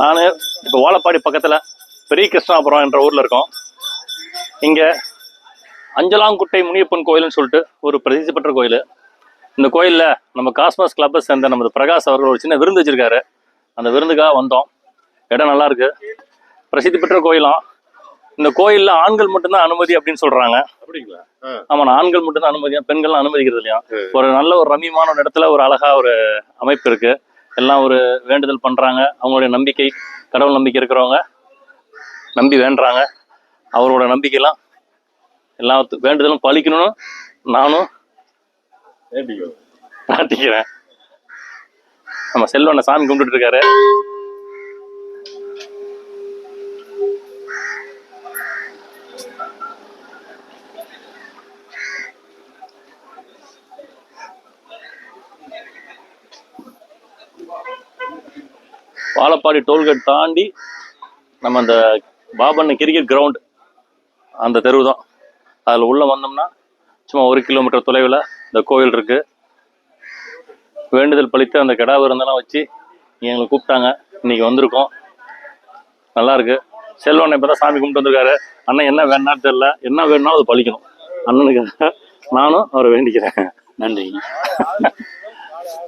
நான் இப்போ ஓலப்பாடி பக்கத்தில் பெரிய கிருஷ்ணாபுரம் என்ற ஊரில் இருக்கோம். இங்கே அஞ்சலாங்குட்டை முனியப்பன் கோயில்னு சொல்லிட்டு ஒரு பிரசித்தி பெற்ற கோயில். இந்த கோயிலில் நம்ம காஸ்மஸ் கிளப்பை சேர்ந்த நமது பிரகாஷ் அவர்கள் ஒரு சின்ன விருந்து வச்சிருக்காரு. அந்த விருந்துக்காக வந்தோம். இடம் நல்லா இருக்கு. பிரசித்தி பெற்ற கோயிலாம். இந்த கோயிலில் ஆண்கள் மட்டும்தான் அனுமதி அப்படின்னு சொல்றாங்க. அப்படிங்களா? ஆமாண்ணா ஆண்கள் மட்டும்தான் அனுமதியா பெண்கள்லாம் அனுமதிக்கிறது இல்லையா ஒரு நல்ல ஒரு ரம்மியமான ஒரு இடத்துல ஒரு அழகா ஒரு அமைப்பு இருக்கு. எல்லாம் ஒரு வேண்டுதல் பண்ணுறாங்க அவங்களுடைய நம்பிக்கை கடவுள் நம்பிக்கை இருக்கிறவங்க நம்பி வேண்டுறாங்க. அவரோட நம்பிக்கையெல்லாம் எல்லா வேண்டுதலும் பழிக்கணும்னு நானும் ஏண்டிக்கோ பிரார்த்திக்கிறேன் நம்ம செல்வனை சாமி கும்பிட்டுட்டு இருக்காரு. வாழப்பாடி டோல்கேட் தாண்டி நம்ம அந்த பாபண்ண கிரிக்கெட் கிரவுண்ட் அந்த தெருவு தான். அதில் உள்ளே வந்தோம்னா சும்மா ஒரு கிலோமீட்டர் தொலைவில் இந்த கோயில் இருக்குது வேண்டுதல் பழித்து அந்த கிடா விருந்தெல்லாம் வச்சு எங்களை கூப்பிட்டாங்க. இன்னைக்கு வந்திருக்கோம். நல்லாயிருக்கு செல்வன் இப்போ தான் சாமி கும்பிட்டு வந்திருக்காரு. அண்ணன் என்ன வேணான்னு தெரில என்ன வேணும்னா அது பழிக்கணும். அண்ணனுக்கு நானும் அவரை வேண்டிக்கிறேன். நன்றி.